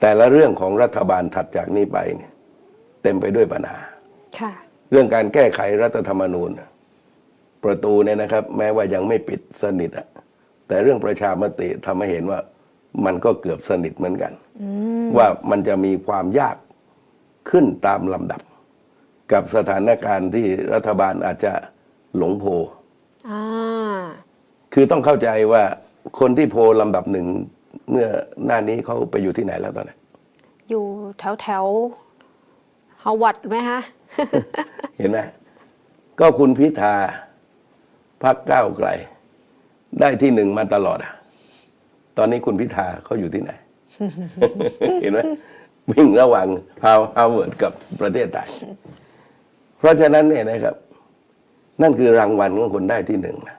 แต่ละเรื่องของรัฐบาลถัดจากนี้ไปเนี่ยเต็มไปด้วยปัญหาค่ะเรื่องการแก้ไขรัฐธรรมนูญน่ะประตูเนี่ยนะครับ แม้ว่ายังไม่ปิดสนิทอะแต่เรื่องประชามติทำให้เห็นว่ามันก็เกือบสนิทเหมือนกันอืมว่ามันจะมีความยากขึ้นตามลำดับ กับสถานการณ์ที่รัฐบาลอาจจะหลงโพอ่าคือต้องเข้าใจว่าคนที่โพลลำดับหนึ่ง เมื่อหน้านี้เขาไปอยู่ที่ไหนแล้วตอนนี้อยู่แถวแถวฮาวาดไหมฮะ เห็นไหมก็คุณพิธาพักก้าวไกล ได้ที่หนึ่งมาตลอดอะตอนนี้คุณพิธาเขาอยู่ที่ไหน เห็นไหมวิ่งระหว่างฮาวฮาวเวิร์ดกับประเทศไทย เพราะฉะนั้นเนี่ยนะครับ นั่นคือรางวัลของคนได้ที่หนึ่งนะ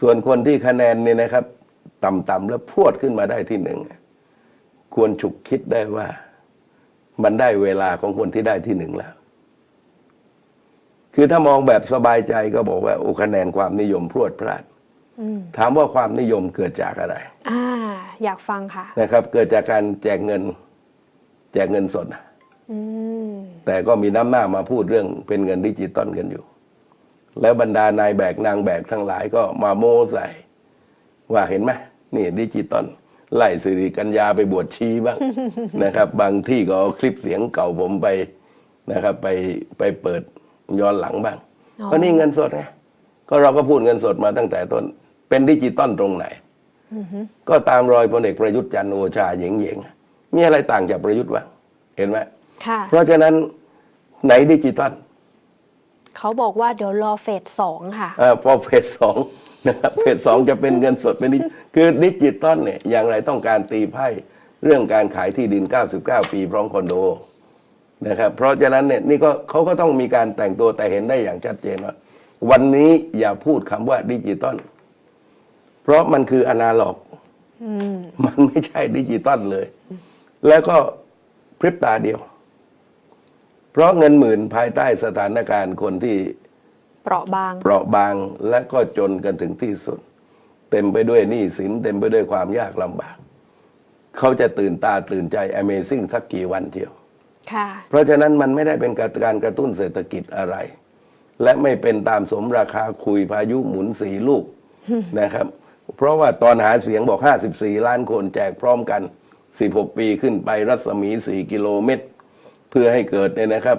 ส่วนคนที่คะแนนเนี่ยนะครับ ต่ำๆแล้วพรวดขึ้นมาได้ที่หนึ่งควรฉุกคิดได้ว่า มันได้เวลาของคนที่ได้ที่หนึ่งแล้ว คือถ้ามองแบบสบายใจก็บอกว่าโอ้คะแนนความนิยมพรวดพลาดอืมถามว่าความนิยมเกิดจากอะไรอ่าอยากฟังค่ะนะครับ เกิดจากการแจกเงิน แจกเงินสดนะอืมแต่ก็มีน้ำหน้ามาพูดเรื่องเป็นเงินดิจิตอลกันอยู่ แล้วบรรดานายแบกนางแบกทั้งหลายก็มาโม้ใส่ ว่าเห็นไหมนี่ดิจิตอลไล่สิริกัญญาไปบวชชีบ้างนะครับ บางที่ก็เอาคลิปเสียงเก่าผมไปนะครับ ไปไปเปิดย้อนหลังบ้างอ๋อก็นี่เงินสดไงก็เราก็พูดเงินสดมาตั้งแต่ต้น เป็นดิจิตอลตรงไหนก็ตามรอยพลเอกประยุทธ์จันทร์โอชาเหยงเหยงๆมีอะไรต่างจากประยุทธ์บ้างเห็นไหมค่ะเพราะฉะนั้นไหนดิจิตอลเขาบอกว่าเดี๋ยวรอเฟสสองค่ะอาพอเฟสสอง นะครับเฟสสองจะเป็นเงินสดเป็นดิคือดิจิตอลเนี่ยอย่างไรต้องการตีไพ่เรื่องการขายที่ดิน 99 ปีพร้อมคอนโดนะครับเพราะฉะนั้นเนี่ยนี่ก็เขาก็ต้องมีการแต่งตัวแต่เห็นได้อย่างชัดเจนว่าวันนี้อย่าพูดคำว่าดิจิตอลเพราะมันคืออนาล็อกอืมมันไม่ใช่ดิจิตอลเลย แล้วก็พริบตาเดียว เพราะเงินหมื่นภายใต้สถานการณ์คนที่ เปราะบาง เปราะบางและก็จนกันถึงที่สุด เต็มไปด้วยหนี้สินเต็มไปด้วยความยากลำบาก เขาจะตื่นตาตื่นใจ Amazing สักกี่วันเทียวค่ะเพราะฉะนั้นมันไม่ได้เป็นการกระตุ้นเศรษฐกิจอะไร และไม่เป็นตามสมราคาคุยพายุหมุนสีลูกนะครับ เพราะว่าตอนหาเสียงบอก 54 ล้านคนแจกพร้อมกัน 16 ปีขึ้นไปรัศมี 4 กิโลเมตร เพื่อให้เกิดเนี่ยนะครับ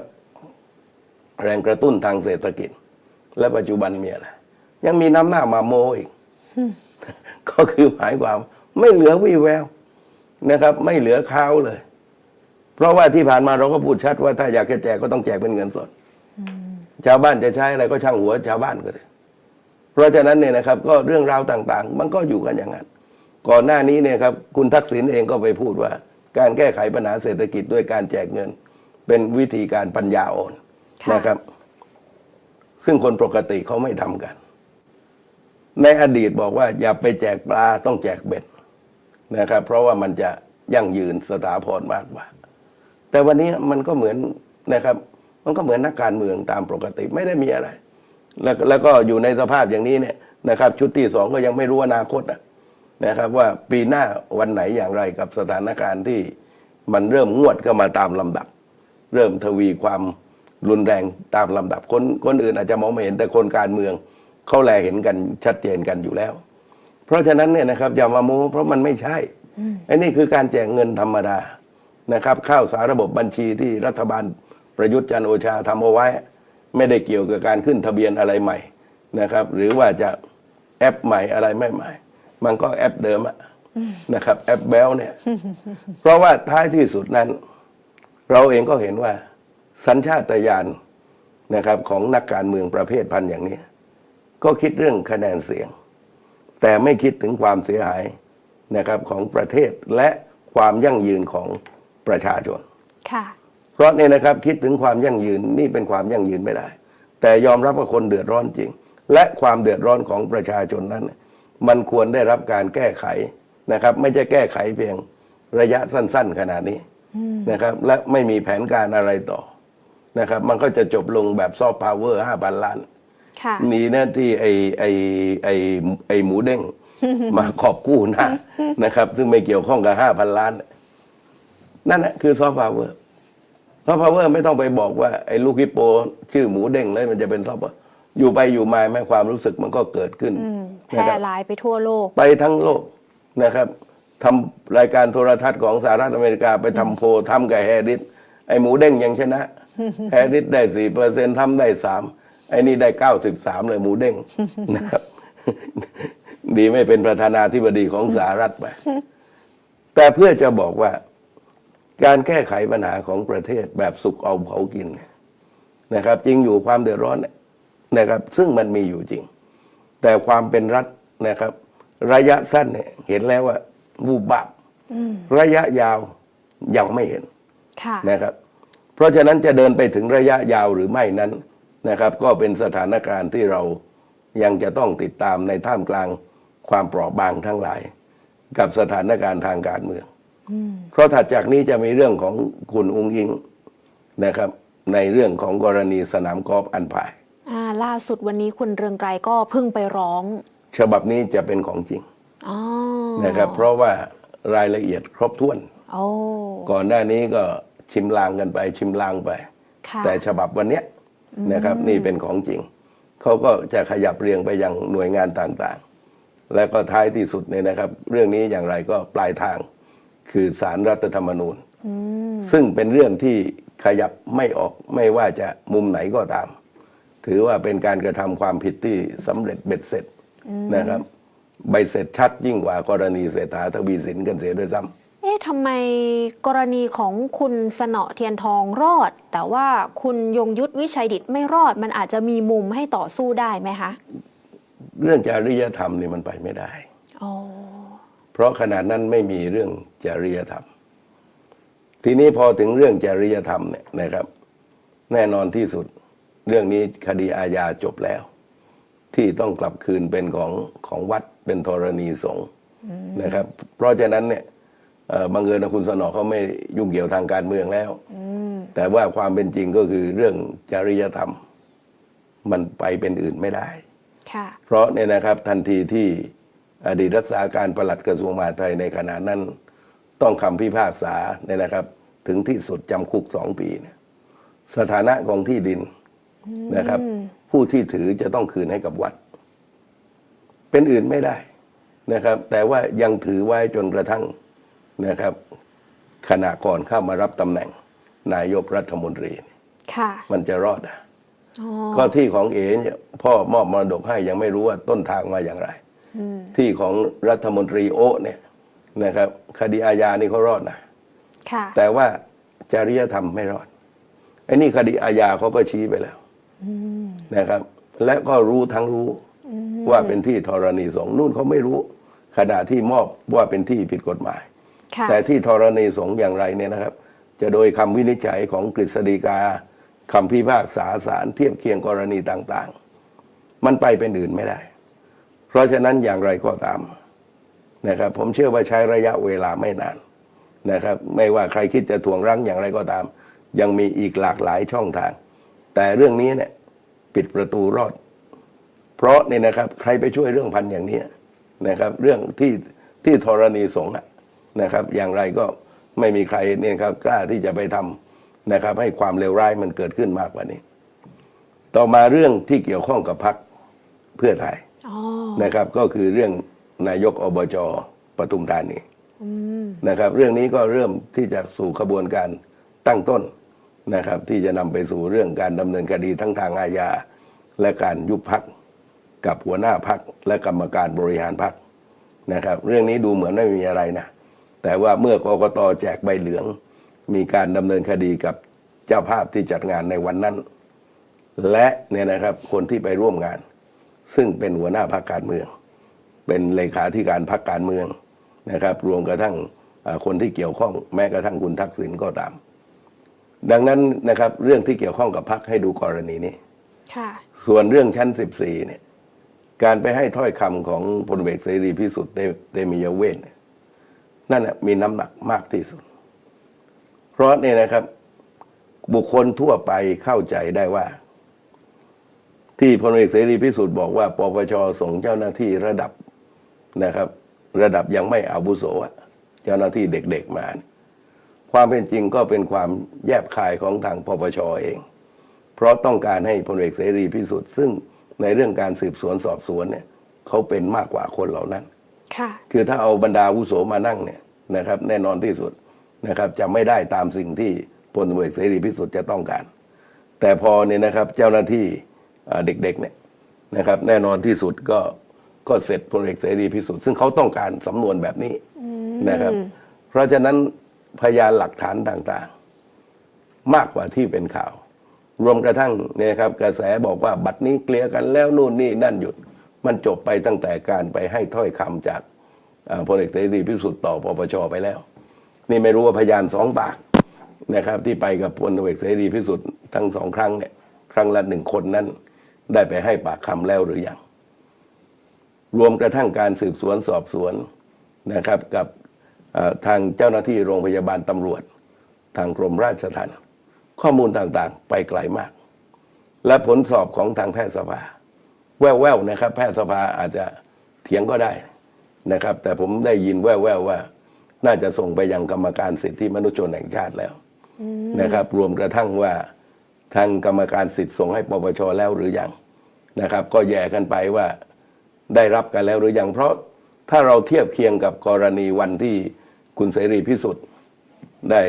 แรงกระตุ้นทางเศรษฐกิจ และปัจจุบันมีอะไรยังมีน้ำหน้ามาโมอีก ก็คือหมายความไม่เหลือวี่แววนะครับ ไม่เหลือข้าวเลย เพราะว่าที่ผ่านมาเราก็พูดชัดว่าถ้าอยากจะแจกก็ต้องแจกเป็นเงินสดชาวบ้านจะใช้อะไรก็ช่างหัวชาวบ้านก็เลยเพราะฉะนั้นเนี่ยนะครับ ก็เรื่องราวต่าง ๆ มันก็อยู่กันอย่างนั้นก่อนหน้านี้เนี่ยครับคุณทักษิณเองก็ไปพูดว่า การแก้ไขปัญหาเศรษฐกิจด้วยการแจกเงิน เป็นวิธีการปัญญาอ่อนค่ะนะครับ ซึ่งคนปกติเขาไม่ทำกัน ในอดีตบอกว่า อย่าไปแจกปลาต้องแจกเบ็ดนะครับ เพราะว่ามันจะยั่งยืนสถาพรมากกว่า แต่วันนี้มันก็เหมือนนะครับ มันก็เหมือนนักการเมืองตามปกติไม่ได้มีอะไร แล้วแล้วก็อยู่ในสภาพอย่างนี้เนี่ยนะครับ ชุดที่สองก็ยังไม่รู้อนาคตนะครับ ว่าปีหน้าวันไหนอย่างไรกับสถานการณ์ที่มันเริ่มงวดก็มาตามลำดับ เริ่มทวีความ รุนแรงตามลำดับคนคนอื่นอาจจะมองไม่เห็นแต่คนการเมืองเขาแลเห็นกันชัดเจนกันอยู่แล้ว เพราะฉะนั้นเนี่ยนะครับอย่ามาโม้เพราะมันไม่ใช่ไอ้นี่คือการแจกเงินธรรมดานะครับ เข้าสารระบบบัญชีที่รัฐบาลประยุทธ์จันทร์โอชาทำเอาไว้ ไม่ได้เกี่ยวกับการขึ้นทะเบียนอะไรใหม่นะครับ หรือว่าจะแอปใหม่อะไรไม่ใหม่ มันก็แอปเดิมอะนะครับ แอปแบลเนี่ย เพราะว่าท้ายที่สุดนั้น เราเองก็เห็นว่า สัญชาตญาณนะครับของนักการเมืองประเภทพันธุ์อย่างนี้ ก็คิดเรื่องคะแนนเสียง แต่ไม่คิดถึงความเสียหายนะครับของประเทศและความยั่งยืนของประชาชนค่ะเพราะเนี่ยนะครับคิดถึงความยั่งยืนนี่เป็นความยั่งยืนไม่ได้ แต่ยอมรับว่าคนเดือดร้อนจริง และความเดือดร้อนของประชาชนนั้น มันควรได้รับการแก้ไขนะครับ ไม่ใช่แก้ไขเพียงระยะสั้น ๆ ขนาดนี้นะครับ และไม่มีแผนการอะไรต่อ นะครับ มันก็จะจบลงแบบซอฟต์พาวเวอร์ห้าพันล้านค่ะมีหน้าที่ไอไอไอไอหมูเด้งมาขอบกู้หนะนะครับ ซึ่งไม่เกี่ยวข้องกับห้าพันล้าน นั่นแหละคือซอฟต์พาวเวอร์ซอฟต์พาวเวอร์ไม่ต้องไปบอกว่าไอ้ลูกฮิปโปชื่อหมูเด้งเลยมันจะเป็นซอฟต์พาวเวอร์อยู่ไปอยู่มาแม้ความรู้สึกมันก็เกิดขึ้นอืมแพนะคร่รับหลายไปทั่วโลก ไปทั้งโลกนะครับทำรายการโทรทัศน์ของสหรัฐอเมริกาไปทำโพลทำกับแฮร์ริสไอ้หมูเด้งยังชนะ แฮร์ริสได้สี่เปอร์เซ็นทำได้สามไอ้นี่ได้เก้าสิบสามเลยหมูเด้งนะครับ ดีไม่เป็นประธานาธิบดีของสหรัฐไป แต่เพื่อจะบอกว่า การแก้ไขปัญหาของประเทศแบบสุกเอาเผากินเนี่ยนะครับ จริงอยู่ความเดือดร้อนเนี่ยนะครับ ซึ่งมันมีอยู่จริง แต่ความเป็นรัฐนะครับ ระยะสั้นเนี่ยเห็นแล้วว่าวูบบับอืมระยะยาวยังไม่เห็นค่ะนะครับ เพราะฉะนั้นจะเดินไปถึงระยะยาวหรือไม่นั้นนะครับ ก็เป็นสถานการณ์ที่เรายังจะต้องติดตามในท่ามกลางความเปราะบางทั้งหลาย กับสถานการณ์ทางการเมืองอืมเพราะถัดจากนี้จะมีเรื่องของคุณอุงอิงนะครับ ในเรื่องของกรณีสนามกอล์ฟอันพายอ่าล่าสุดวันนี้คุณเรืองไกรก็เพิ่งไปร้อง ฉบับนี้จะเป็นของจริงอ๋อนะครับ เพราะว่ารายละเอียดครบถ้วนโอ้ก่อนหน้านี้ก็ ชิมลางกันไปชิมลางไปค่ะแต่ฉบับวันเนี้ยนะครับนี่เป็นของจริง เขาก็จะขยับเรียงไปยังหน่วยงานต่างๆ และก็ท้ายที่สุดเนี่ยนะครับ เรื่องนี้อย่างไรก็ปลายทางคือสารรัฐธรรมนูญอืมซึ่งเป็นเรื่องที่ขยับไม่ออกไม่ว่าจะมุมไหนก็ตาม ถือว่าเป็นการกระทำความผิดที่สำเร็จเบ็ดเสร็จนะครับ ใบเสร็จชัดยิ่งกว่ากรณีเศรษฐาทวีสินกันเสียด้วยซ้ำ เอ๊ะทำไมกรณีของคุณสนอเทียนทองรอด แต่ว่าคุณยงยุทธวิชัยดิตไม่รอด มันอาจจะมีมุมให้ต่อสู้ได้ไหมคะ เรื่องจริยธรรมนี่มันไปไม่ได้อ๋อเพราะขนาดนั้นไม่มีเรื่องจริยธรรม ทีนี้พอถึงเรื่องจริยธรรมเนี่ยนะครับ แน่นอนที่สุด เรื่องนี้คดีอาญาจบแล้ว ที่ต้องกลับคืนเป็นของของวัดเป็นธรณีสงฆ์นะครับ เพราะฉะนั้นเนี่ยเอ่อ บังเอิญว่าคุณสนอเขาไม่ยุ่งเกี่ยวทางการเมืองแล้วอืมแต่ว่าความเป็นจริงก็คือเรื่องจริยธรรม มันไปเป็นอื่นไม่ได้ค่ะเพราะเนี่ยนะครับทันทีที่อดีตรักษาการปลัดกระทรวงมหาดไทยในขณะนั้น ต้องคำพิพากษาเนี่ยนะครับ ถึงที่สุดจำคุกสองปีเนี่ยสถานะของที่ดินนะครับ ผู้ที่ถือจะต้องคืนให้กับวัด เป็นอื่นไม่ได้นะครับ แต่ว่ายังถือไว้จนกระทั่ง นะครับ ขณะก่อนเข้ามารับตำแหน่งนายกรัฐมนตรีค่ะมันจะรอดอะอ๋อก็ที่ของเอ๋เนี่ยพ่อมอบมรดกให้ยังไม่รู้ว่าต้นทางมาอย่างไรอืมที่ของรัฐมนตรีโอะเนี่ยนะครับ คดีอาญานี่เขารอดนะค่ะแต่ว่าจริยธรรมไม่รอดไอ้นี่คดีอาญาเขาก็ชี้ไปแล้วอืมนะครับ และก็รู้ทั้งรู้ว่าเป็นที่ธรณีสงฆ์นู่นเขาไม่รู้ ขณะที่มอบว่าเป็นที่ผิดกฎหมายค่ะ แต่ที่ธรณีสงฆ์อย่างไรเนี่ยนะครับ จะโดยคำวินิจฉัยของกฤษฎีกาคำพิพากษาศาลเทียบเคียงกรณีต่างๆ มันไปเป็นอื่นไม่ได้ เพราะฉะนั้นอย่างไรก็ตามนะครับ ผมเชื่อว่าใช้ระยะเวลาไม่นานนะครับ ไม่ว่าใครคิดจะถ่วงรั้งอย่างไรก็ตาม ยังมีอีกหลากหลายช่องทาง แต่เรื่องนี้เนี่ยปิดประตูรอด เพราะเนี่ยนะครับ ใครไปช่วยเรื่องพันอย่างนี้นะครับ เรื่องที่ที่ธรณีสงฆ์อะ นะครับ อย่างไรก็ไม่มีใครเนี่ยครับกล้าที่จะไปทำนะครับ ให้ความเลวร้ายมันเกิดขึ้นมากกว่านี้ ต่อมาเรื่องที่เกี่ยวข้องกับพรรคเพื่อไทยอ๋อนะครับ ก็คือเรื่องนายกอบจปทุมธานีอืมนะครับ เรื่องนี้ก็เริ่มที่จะสู่ขบวนการตั้งต้นนะครับ ที่จะนำไปสู่เรื่องการดำเนินคดีทั้งทางอาญาและการยุบพักกับหัวหน้าพักและกรรมการบริหารพักนะครับ เรื่องนี้ดูเหมือนไม่มีอะไรนะ แต่ว่าเมื่อกกตแจกใบเหลือง มีการดำเนินคดีกับเจ้าภาพที่จัดงานในวันนั้น และเนี่ยนะครับคนที่ไปร่วมงาน ซึ่งเป็นหัวหน้าพรรคการเมือง เป็นเลขาธิการพรรคการเมืองนะครับ รวมกระทั่งอ่าคนที่เกี่ยวข้องแม้กระทั่งคุณทักษิณก็ตาม ดังนั้นนะครับเรื่องที่เกี่ยวข้องกับพรรคให้ดูกรณีนี้ค่ะส่วนเรื่องชั้น 14เนี่ยการไปให้ถ้อยคำของพลเอกเสรีพิสุทธิ์เตเตมียเวทเนี่ย นั่นนะมีน้ำหนักมากที่สุด เพราะเนี่ยนะครับ บุคคลทั่วไปเข้าใจได้ว่า ที่พลเอกเสรีพิสุทธิ์บอกว่าปปชส่งเจ้าหน้าที่ระดับนะครับ ระดับยังไม่อาวุโสอะเจ้าหน้าที่เด็กๆมาเนี่ยความเป็นจริงก็เป็นความแยบคายของทางปปชเอง เพราะต้องการให้พลเอกเสรีพิสุทธิ์ซึ่งในเรื่องการสืบสวนสอบสวนเนี่ยเขาเป็นมากกว่าคนเหล่านั้น ค่ะคือถ้าเอาบรรดาอาวุโสมานั่งเนี่ยนะครับแน่นอนที่สุดนะครับจะไม่ได้ตามสิ่งที่พลตำรวจเอกเสรีพิสุทธิ์จะต้องการ แต่พอเนี่ยนะครับเจ้าหน้าที่อ่าเด็กๆเนี่ยนะครับแน่นอนที่สุดก็ก็เสร็จพลเอกเสรีพิสุทธิ์ซึ่งเขาต้องการสำนวนแบบนี้นะครับ เพราะฉะนั้นพยานหลักฐานต่างๆ มากกว่าที่เป็นข่าว รวมกระทั่งเนี่ยครับกระแสบอกว่าบัตรนี้เคลียร์กันแล้วนู่นนี่นั่นหยุด มันจบไปตั้งแต่การไปให้ถ้อยคำจากพลเอกเสรีพิสุทธิ์ต่อปปชไปแล้ว นี่ไม่รู้ว่าพยานสองปากนะครับ ที่ไปกับพลเอกเสรีพิสุทธิ์ทั้งสองครั้งเนี่ยครั้งละหนึ่งคนนั้น ได้ไปให้ปากคำแล้วหรือยังรวมกระทั่งการสืบสวนสอบสวนนะครับกับทางเจ้าหน้าที่โรงพยาบาลตำรวจ ทางกรมราชทัณฑ์ข้อมูลต่างๆ ไปไกลมาก และผลสอบของทางแพทยสภา แว่วๆนะครับ แพทยสภาอาจจะเถียงก็ได้นะครับ แต่ผมได้ยินแว่วๆว่า น่าจะส่งไปยังกรรมการสิทธิมนุษยชนแห่งชาติแล้วนะครับ รวมกระทั่งว่าทางกรรมการสิทธิ์ส่งให้ปปชแล้วหรือยังนะครับ ก็แย่กันไปว่าได้รับกันแล้วหรือยังเพราะถ้าเราเทียบเคียงกับกรณีวันที่คุณเสรีพิสุทธิ์ได้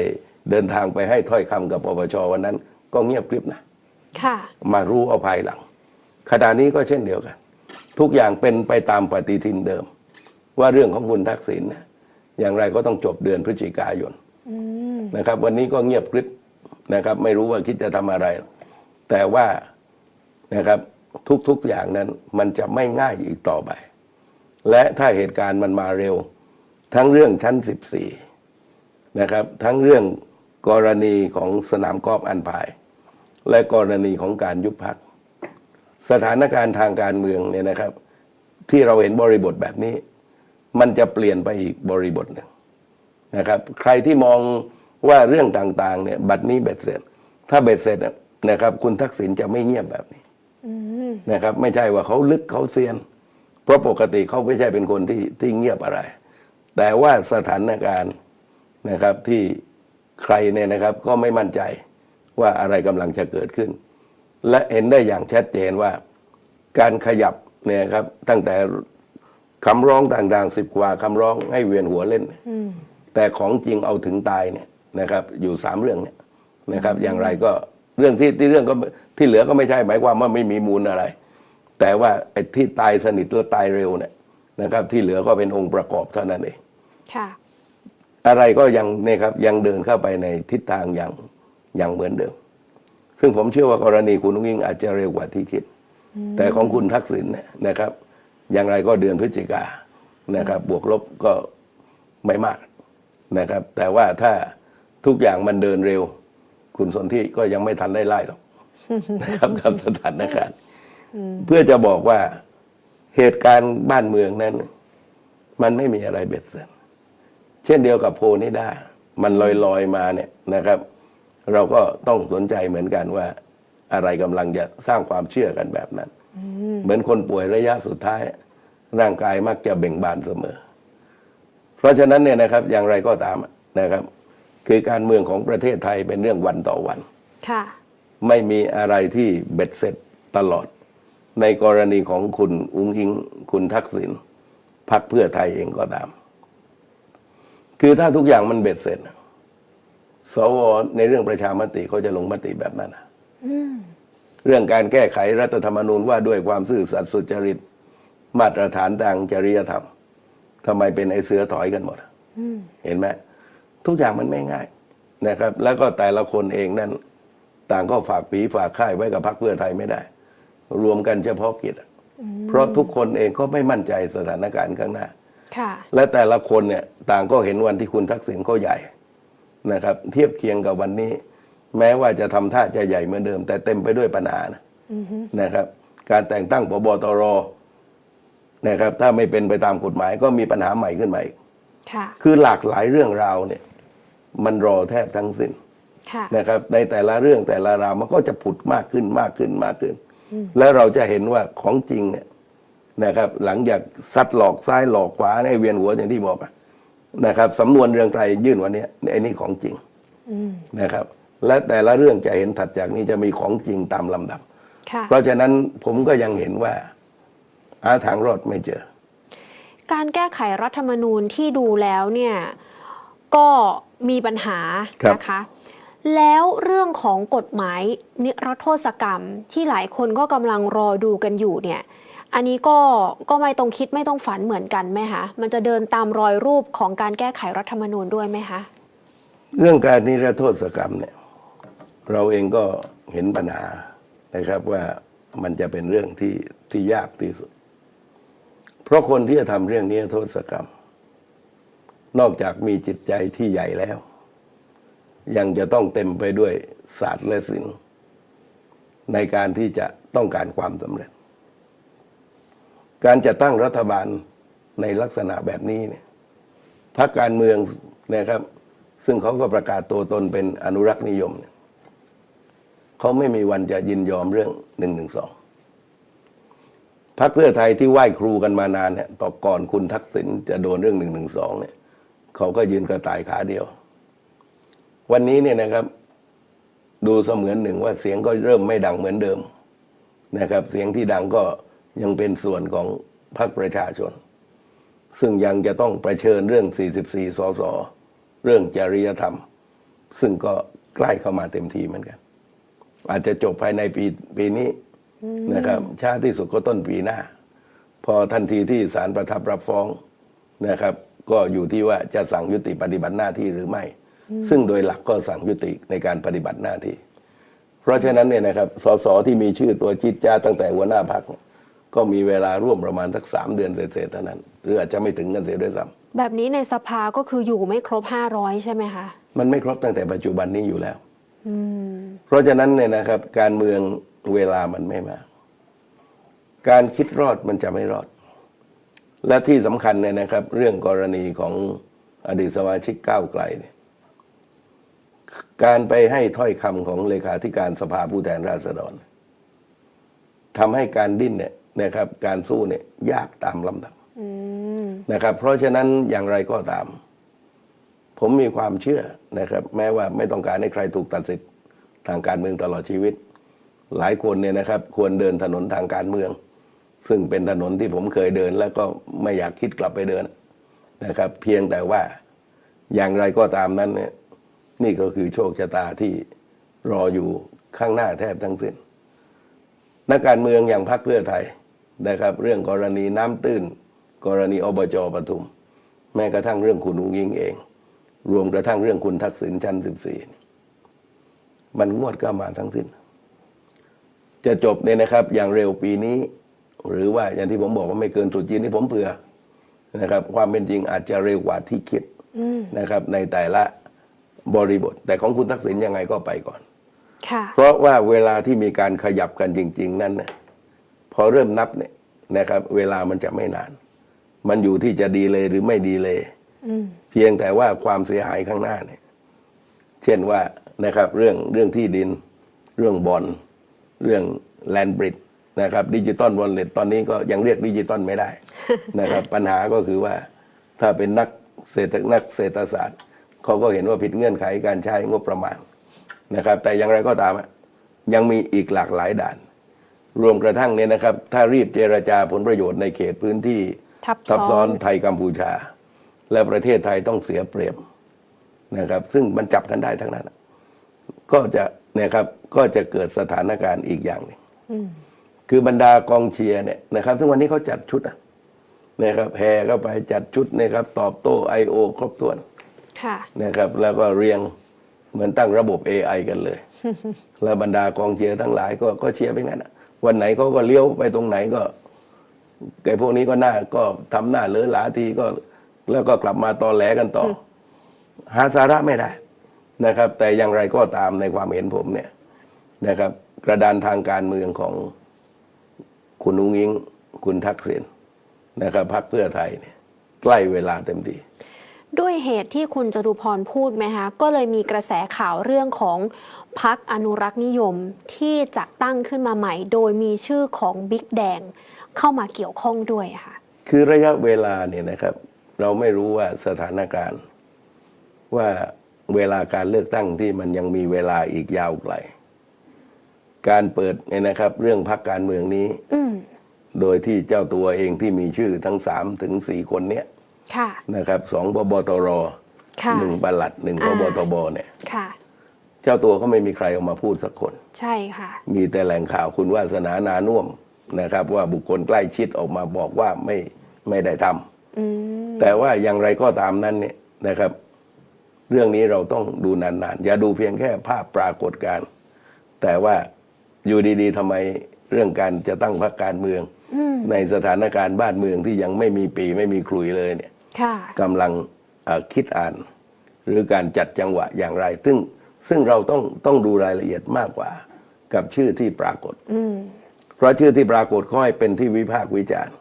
เดินทางไปให้ถ้อยคำกับปปชวันนั้น ก็เงียบกริบนะค่ะมารู้เอาภายหลัง ขณะนี้ก็เช่นเดียวกัน ทุกอย่างเป็นไปตามปฏิทินเดิม ว่าเรื่องของคุณทักษิณนี่ยอย่างไรก็ต้องจบเดือนพฤศจิกายนนะครับ วันนี้ก็เงียบกริบนะครับ ไม่รู้ว่าคิดจะทำอะไร แต่ว่านะครับทุกๆอย่างนั้นมันจะไม่ง่ายอีกต่อไป และถ้าเหตุการณ์มันมาเร็ว ทั้งเรื่องชั้น 14 นะครับ ทั้งเรื่องกรณีของสนามกอล์ฟอันพาย และกรณีของการยุบพัก สถานการณ์ทางการเมืองเนี่ยนะครับ ที่เราเห็นบริบทแบบนี้ มันจะเปลี่ยนไปอีกบริบทหนึ่งนะครับ ใครที่มองว่าเรื่องต่างๆ เนี่ยบัดนี้เบ็ดเสร็จ ถ้าเบ็ดเสร็จนะครับ คุณทักษิณจะไม่เงียบแบบนี้นะครับ ไม่ใช่ว่าเขาลึกเขาเซียน เพราะปกติเขาไม่ใช่เป็นคนที่ที่เงียบอะไร แต่ว่าสถานการณ์นะครับที่ใครเนี่ยนะครับ ก็ไม่มั่นใจว่าอะไรกำลังจะเกิดขึ้น และเห็นได้อย่างชัดเจนว่า การขยับเนี่ยครับ ตั้งแต่คำร้องต่างๆสิบกว่าคำร้องให้เวียนหัวเล่น แต่ของจริงเอาถึงตายเนี่ยนะครับ อยู่สามเรื่องเนี่ยนะครับ อย่างไรก็เรื่องที่ที่เรื่องก็ที่เหลือก็ไม่ใช่หมายความว่าไม่มีมูลอะไร แต่ว่าไอ้ที่ตายสนิทและตายเร็วเนี่ยนะครับ ที่เหลือก็เป็นองค์ประกอบเท่านั้นเองค่ะอะไรก็ยังเนี่ยครับยังเดินเข้าไปในทิศทางอย่างอย่างเหมือนเดิม ซึ่งผมเชื่อว่ากรณีคุณนุ้งอิงอาจจะเร็วกว่าที่คิด แต่ของคุณทักษิณเนี่ยนะครับ อย่างไรก็เดือนพฤศจิกานะครับ บวกลบก็ไม่มากนะครับ แต่ว่าถ้าทุกอย่างมันเดินเร็ว คุณสนธิก็ยังไม่ทันได้ไล่หรอกนะครับกับสถานการณ์เพื่อจะบอกว่าเหตุการณ์บ้านเมืองนั้น มันไม่มีอะไรเบ็ดเสร็จเช่นเดียวกับโพนิดามันลอยลอยๆมาเนี่ยนะครับ เราก็ต้องสนใจเหมือนกันว่า อะไรกำลังจะสร้างความเชื่อกันแบบนั้น เหมือนคนป่วยระยะสุดท้าย ร่างกายมักจะเบ่งบานเสมอ เพราะฉะนั้นเนี่ยนะครับอย่างไรก็ตามนะครับ คือการเมืองของประเทศไทยเป็นเรื่องวันต่อวันค่ะไม่มีอะไรที่เบ็ดเสร็จตลอด ในกรณีของคุณอุ้งอิง คุณทักษิณพรรคเพื่อไทยเองก็ตาม คือถ้าทุกอย่างมันเบ็ดเสร็จ สวในเรื่องประชามติเขาจะลงมติแบบนั้นนะเรื่องการแก้ไขรัฐธรรมนูญว่าด้วยความซื่อสัตย์สุจริต มาตรฐานทางจริยธรรมทำไมเป็นไอ้เสือถอยกันหมดอะเห็นไหมทุกอย่างมันไม่ง่ายนะครับ แล้วก็แต่ละคนเองนั้นต่างก็ฝากปีฝากค่ายไว้กับพรรคเพื่อไทยไม่ได้ รวมกันเฉพาะกิจอะเพราะทุกคนเองก็ไม่มั่นใจสถานการณ์ข้างหน้าค่ะและแต่ละคนเนี่ย ต่างก็เห็นวันที่คุณทักษิณก็ใหญ่ นะครับ เทียบเคียงกับวันนี้ แม้ว่าจะทำท่าจะใหญ่เหมือนเดิม แต่เต็มไปด้วยปัญหานะนะครับ การแต่งตั้งพบตรนะครับ ถ้าไม่เป็นไปตามกฎหมายก็มีปัญหาใหม่ขึ้นมาอีกค่ะคือหลากหลายเรื่องราวเนี่ย มันรอแทบทั้งสิ้นค่ะนะครับ ในแต่ละเรื่องแต่ละราวมันก็จะผุดมากขึ้นมากขึ้นมากขึ้น แล้วเราจะเห็นว่าของจริงเนี่ยนะครับ หลังจากซัดหลอกซ้ายหลอกขวาให้เวียนหัวอย่างที่บอกอะ นะครับสำนวนเรืองไกรยื่นวันเนี้ยไอ้นี่ของจริงอืมนะครับ และแต่ละเรื่องจะเห็นถัดจากนี้จะมีของจริงตามลำดับค่ะเพราะฉะนั้นผมก็ยังเห็นว่าหาทางรอดไม่เจอ การแก้ไขรัฐธรรมนูญที่ดูแล้วเนี่ยก็มีปัญหาครับนะคะ แล้วเรื่องของกฎหมายนิรโทษกรรมที่หลายคนก็กำลังรอดูกันอยู่เนี่ย อันนี้ก็ก็ไม่ต้องคิดไม่ต้องฝันเหมือนกันไหมคะมันจะเดินตามรอยรูปของการแก้ไขรัฐธรรมนูญด้วยไหมคะเรื่องการนิรโทษกรรมเนี่ย เราเองก็เห็นปัญหานะครับว่ามันจะเป็นเรื่องที่ที่ยากที่สุด เพราะคนที่จะทำเรื่องนิรโทษกรรม นอกจากมีจิตใจที่ใหญ่แล้ว ยังจะต้องเต็มไปด้วยศาสตร์และศิลป์ในการที่จะต้องการความสำเร็จ การจะตั้งรัฐบาลในลักษณะแบบนี้เนี่ยพรรคการเมืองนะครับ ซึ่งเขาก็ประกาศตัวตนเป็นอนุรักษ์นิยมเนี่ยเขาไม่มีวันจะยินยอมเรื่องหนึ่งหนึ่งสองพรรคเพื่อไทยที่ไหว้ครูกันมานานเนี่ยต่อก่อนคุณทักษิณจะโดนเรื่องหนึ่งหนึ่งสองเนี่ยเขาก็ยืนกระต่ายขาเดียว วันนี้เนี่ยนะครับ ดูเสมือนหนึ่งว่าเสียงก็เริ่มไม่ดังเหมือนเดิมนะครับ เสียงที่ดังก็ ยังเป็นส่วนของพรรคประชาชน ซึ่งยังจะต้องประเชิญเรื่อง 44 สส เรื่องจริยธรรม ซึ่งก็ใกล้เข้ามาเต็มทีเหมือนกัน อาจจะจบภายในปีปีนี้นะครับช้าที่สุดก็ต้นปีหน้า พอทันทีที่ศาลประทับรับฟ้องนะครับ ก็อยู่ที่ว่าจะสั่งยุติปฏิบัติหน้าที่หรือไม่ ซึ่งโดยหลักก็สั่งยุติในการปฏิบัติหน้าที่ เพราะฉะนั้นเนี่ยนะครับสสที่มีชื่อตัวจิตจ้าตั้งแต่หัวหน้าพัก ก็มีเวลาร่วมประมาณสักสามเดือนเศษๆเท่านั้น หรืออาจจะไม่ถึงกันเสียด้วยซ้ำแบบนี้ในสภาก็คืออยู่ไม่ครบ 500 ใช่ไหมคะ มันไม่ครบตั้งแต่ปัจจุบันนี้อยู่แล้วอืมเพราะฉะนั้นเนี่ยนะครับ การเมืองเวลามันไม่มากการคิดรอดมันจะไม่รอด และที่สำคัญเนี่ยนะครับ เรื่องกรณีของอดีตสมาชิกก้าวไกลเนี่ยการไปให้ถ้อยคำของเลขาธิการสภาผู้แทนราษฎรทำให้การดิ้นเนี่ย นะครับการสู้เนี่ยยากตามลำดับอืมนะครับ เพราะฉะนั้นอย่างไรก็ตาม ผมมีความเชื่อนะครับ แม้ว่าไม่ต้องการให้ใครถูกตัดสิทธิ์ทางการเมืองตลอดชีวิต หลายคนเนี่ยนะครับ ควรเดินถนนทางการเมือง ซึ่งเป็นถนนที่ผมเคยเดิน แล้วก็ไม่อยากคิดกลับไปเดินนะครับ เพียงแต่ว่าอย่างไรก็ตามนั้นเนี่ยนี่ก็คือโชคชะตาที่รออยู่ข้างหน้าแทบทั้งสิ้นนักการเมืองอย่างพรรคเพื่อไทย นะครับ เรื่องกรณีน้ำตื้น กรณีอบจปทุม แม้กระทั่งเรื่องคุณอุ้งยิงเอง รวมกระทั่งเรื่องคุณทักษิณชั้นสิบสี่มันงวดก็มาทั้งสิ้น จะจบเนี่ยนะครับ อย่างเร็วปีนี้ หรือว่าอย่างที่ผมบอกว่าไม่เกินตรุษจีนที่ผมเผื่อนะครับ ความเป็นจริงอาจจะเร็วกว่าที่คิดอืมนะครับ ในแต่ละบริบท แต่ของคุณทักษิณยังไงก็ไปก่อนค่ะเพราะว่าเวลาที่มีการขยับกันจริง ๆ นั้นนะพ อเริ่มนับเนี่ยนะครับ เวลามันจะไม่นาน มันอยู่ที่จะดีเลยหรือไม่ดีเลยอืมเพียงแต่ว่าความเสียหายข้างหน้าเนี่ย เช่นว่านะครับ เรื่องเรื่องที่ดิน เรื่องบอลเรื่องแลนบริดนะครับดิจิตอลวอลเล็ตตอนนี้ก็ยังเรียกดิจิตอลไม่ได้นะครับ ปัญหาก็คือว่าถ้าเป็นนักเศรษฐนักเศรษฐศาสตร์เขาก็เห็นว่าผิดเงื่อนไขการใช้งบประมาณนะครับ แต่อย่างไรก็ตามอะยังมีอีกหลากหลายด่าน รวมกระทั่งเนี่ยนะครับ ถ้ารีบเจรจาผลประโยชน์ในเขตพื้นที่ทับซับซ้ซ้ออนนไทยกัมพูชา และประเทศไทยต้องเสียเปรียบนะครับ ซึ่งมันจับกันได้ทั้งนั้น ก็จะเนี่ยครับก็จะเกิดสถานการณ์อีกอย่างหนึ่งอืมคือบรรดากองเชียร์เนี่ยนะครับ ซึ่งวันนี้เขาจัดชุดอะนะครับแห่เข้าไปจัดชุดนะครับ ตอบโต้ไอโอครบถ้วนค่ะนะครับ แล้วก็เรียงเหมือนตั้งระบบ AI กันเลย แล้วบรรดากองเชียร์ทั้งหลายก็ก็เชียร์ไปงั้นอะ วันไหนเขาก็เลี้ยวไปตรงไหนก็ไอ้พวกนี้ก็หน้าก็ทำหน้าเลอะหลาทีก็ แล้วก็กลับมาตอแหลกันต่อ หาสาระไม่ได้นะครับ แต่อย่างไรก็ตามในความเห็นผมเนี่ยนะครับ กระดานทางการเมืองของคุณนุ้งอิง คุณทักษิณนะครับพรรคเพื่อไทยเนี่ยใกล้เวลาเต็มที ด้วยเหตุที่คุณจตุพรพูดไหมคะก็เลยมีกระแสข่าวเรื่องของพักอนุรักษ์นิยมที่จะตั้งขึ้นมาใหม่ โดยมีชื่อของบิ๊กแดงเข้ามาเกี่ยวข้องด้วยอะค่ะ คือระยะเวลาเนี่ยนะครับ เราไม่รู้ว่าสถานการณ์ ว่าเวลาการเลือกตั้งที่มันยังมีเวลาอีกยาวไกล การเปิดเนี่ยนะครับ เรื่องพักการเมืองนี้อืมโดยที่เจ้าตัวเองที่มีชื่อทั้งสามถึงสี่คนเนี้ยค่ะ นะครับสองพบตรค่ะหนึ่งปลัดหนึ่งพอ่าบตบเนี่ยค่ะเจ้าตัวก็ไม่มีใครออกมาพูดสักคน ใช่ค่ะ มีแต่แหล่งข่าวคุณวาสนานานุ่วมนะครับ ว่าบุคคลใกล้ชิดออกมาบอกว่าไม่ไม่ได้ทำอืมแต่ว่าอย่างไรก็ตามนั้นเนี่ยนะครับ เรื่องนี้เราต้องดูนานๆ อย่าดูเพียงแค่ภาพปรากฏการณ์แต่ว่าอยู่ดีๆทำไมเรื่องการจะตั้งพรรคการเมืองอืมในสถานการณ์บ้านเมืองที่ยังไม่มีปีไม่มีคลุยเลยเนี่ยค่ะ กำลังเอ่อคิดอ่าน หรือการจัดจังหวะอย่างไร ซึ่งซึ่งเราต้องต้องดูรายละเอียดมากกว่า กับชื่อที่ปรากฏอืมเพราะชื่อที่ปรากฏก็ให้เป็นที่วิพากษ์วิจารณ์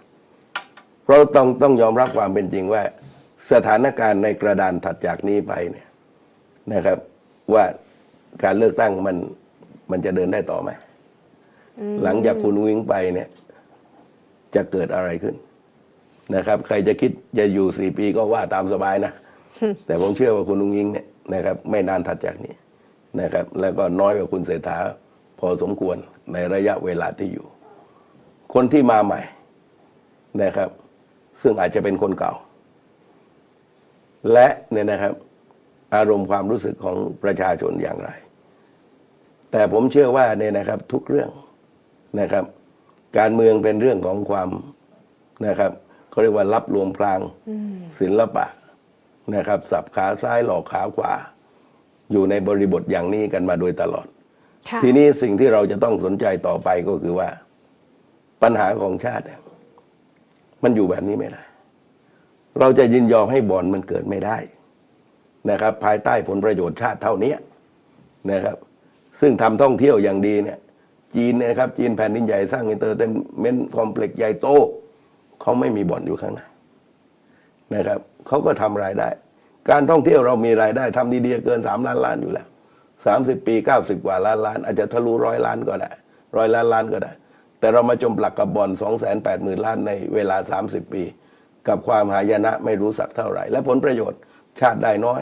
เพราะต้องต้องยอมรับความเป็นจริงว่า สถานการณ์ในกระดานถัดจากนี้ไปเนี่ยนะครับ ว่าการเลือกตั้งมันมันจะเดินได้ต่อไหมอืมหลังจากคุณวิ่งไปเนี่ย จะเกิดอะไรขึ้น นะครับ ใครจะคิดจะอยู่สี่ปีก็ว่าตามสบายนะ แต่ผมเชื่อว่าคุณลุงยิงเนี่ยนะครับ ไม่นานถัดจากนี้นะครับ แล้วก็น้อยกว่าคุณเศรษฐาพอสมควรในระยะเวลาที่อยู่ คนที่มาใหม่นะครับ ซึ่งอาจจะเป็นคนเก่า และเนี่ยนะครับ อารมณ์ความรู้สึกของประชาชนอย่างไร แต่ผมเชื่อว่าเนี่ยนะครับทุกเรื่องนะครับ การเมืองเป็นเรื่องของความนะครับ เขาเรียกว่ารับลวงพลางอืมศิลปะนะครับ สับขาซ้ายหลอกขาขวา อยู่ในบริบทอย่างนี้กันมาโดยตลอดค่ะทีนี้สิ่งที่เราจะต้องสนใจต่อไปก็คือว่า ปัญหาของชาติเนี่ยมันอยู่แบบนี้ไม่ได้ เราจะยินยอมให้บ่อนมันเกิดไม่ได้นะครับ ภายใต้ผลประโยชน์ชาติเท่านี้นะครับ ซึ่งทำท่องเที่ยวอย่างดีเนี่ย จีนเนยนะครับ จีนแผ่นดินใหญ่สร้างอินเตอร์เทนเมนต์คอมเพล็กซ์ใหญ่โต เขาไม่มีบ่อนอยู่ข้างในนะครับเขาก็ทำรายได้ การท่องเที่ยวเรามีรายได้ทำดีๆเกินสามล้านล้านอยู่แล้วสามสิบปีเก้าสิบกว่าล้านล้าน อาจจะทะลุร้อยล้านก็ได้ร้อยล้านล้านก็ได้ แต่เรามาจมปลักกับบอลสองแสนแปดหมื่นล้านในเวลาสามสิบปี กับความหายนะไม่รู้สักเท่าไหร่ และผลประโยชน์ชาติได้น้อย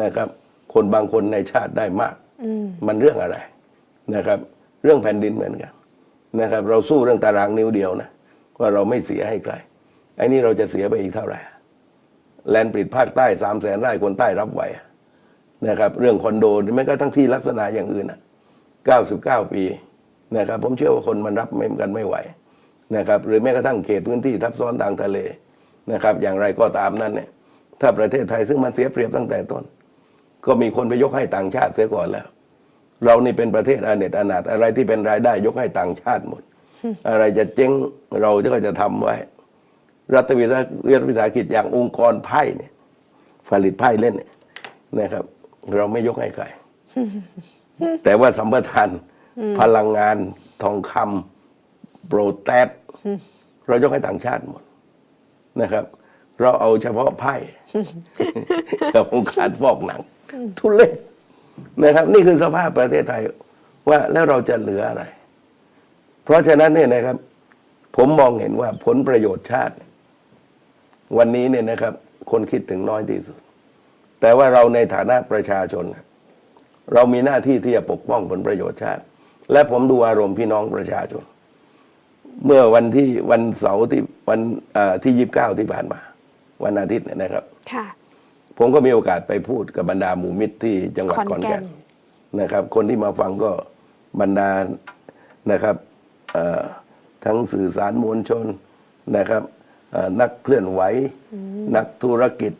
นะครับ คนบางคนในชาติได้มากอืมมันเรื่องอะไรนะครับ เรื่องแผ่นดินเหมือนกันนะครับ เราสู้เรื่องตารางนิ้วเดียวนะ ว่าเราไม่เสียให้ใครไอ้นี่เราจะเสียไปอีกเท่าไหร่แลนด์ปิดภาคใต้สามแสนไร่คนใต้รับไหวนะครับ เรื่องคอนโดแม้กระทั่งที่ลักษณะอย่างอื่นนะเก้าสิบเก้าปีนะครับ ผมเชื่อว่าคนมันรับไม่กันไม่ไหวนะครับ หรือแม้กระทั่งเขตพื้นที่ทับซ้อนทางทะเลนะครับ อย่างไรก็ตามนั้นเนี่ย ถ้าประเทศไทยซึ่งมันเสียเปรียบตั้งแต่ต้น ก็มีคนไปยกให้ต่างชาติเสียก่อนแล้ว เรานี่เป็นประเทศอาเนตอนาถอะไรที่เป็นรายได้ยกให้ต่างชาติหมด อะไรจะเจ๊งเราก็จะทำไว้ รัฐวิสารัฐวิสาหกิจอย่างองค์กรไพ่เนี่ยผลิตไพ่เล่นเนี่ยนะครับ เราไม่ยกให้ใคร แต่ว่าสัมปทานพลังงานทองคำโปรแตสเรายกให้ต่างชาติหมดนะครับ เราเอาเฉพาะไพ่กับองค์การฟอกหนัง ทุเรศนะครับ นี่คือสภาพประเทศไทยว่าแล้วเราจะเหลืออะไร เพราะฉะนั้นเนี่ยนะครับ ผมมองเห็นว่าผลประโยชน์ชาติ วันนี้เนี่ยนะครับ คนคิดถึงน้อยที่สุด แต่ว่าเราในฐานะประชาชน เรามีหน้าที่ที่จะปกป้องผลประโยชน์ชาติ และผมดูอารมณ์พี่น้องประชาชน เมื่อวันที่วันเสาร์ที่วันเอ่อที่ยี่บเก้าที่ผ่านมา วันอาทิตย์เนี่ยนะครับค่ะผมก็มีโอกาสไปพูดกับบรรดาหมู่มิตรที่จังหวัดขขออนนแก่แก่นนนะครับ คนที่มาฟังก็บรรดานะครับเอ่อ ทั้งสื่อสารมวลชนนะครับเอ่อนักเคลื่อนไหว นักธุรกิจ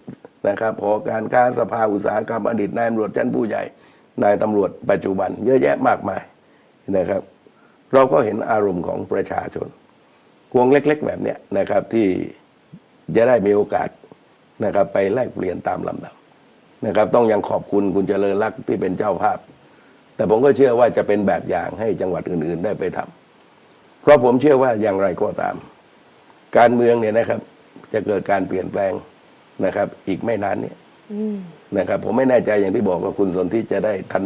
นะครับหอการค้าสภาอุตสาหกรรมอดีตนายตำรวจชั้นผู้ใหญ่นายตำรวจปัจจุบัน เยอะแยะมากมายนะครับ เราก็เห็นอารมณ์ของประชาชนพวงเล็ก ๆ แบบเนี้ยนะครับที่จะได้มีโอกาสนะครับ ไปแลกเปลี่ยนตามลำดับนะครับ ต้องยังขอบคุณคุณเจริญรักษ์ที่เป็นเจ้าภาพ แต่ผมก็เชื่อว่าจะเป็นแบบอย่างให้จังหวัดอื่น ๆ ได้ไปทำ เพราะผมเชื่อว่าอย่างไรก็ตาม การเมืองเนี่ยนะครับ จะเกิดการเปลี่ยนแปลงนะครับ อีกไม่นานเนี่ยอืมนะครับ ผมไม่แน่ใจอย่างที่บอกว่าคุณสนที่จะได้ทัน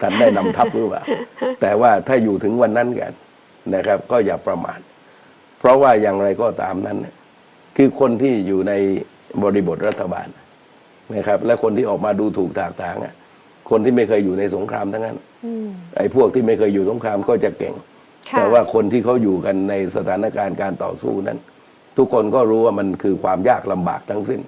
ทันได้นำทัพหรือเปล่าแต่ว่าถ้าอยู่ถึงวันนั้นกันนะครับ ก็อย่าประมาทเพราะว่าอย่างไรก็ตามนั้นเนี่ยคือคนที่อยู่ในบริบทรัฐบาลนะครับ และคนที่ออกมาดูถูกถากถางอะคนที่ไม่เคยอยู่ในสงครามทั้งนั้นอืมไอ้พวกที่ไม่เคยอยู่สงครามก็จะเก่งค่ะ แต่ว่าคนที่เขาอยู่กันในสถานการณ์การต่อสู้นั้น ทุกคนก็รู้ว่ามันคือความยากลำบากทั้งสิ้น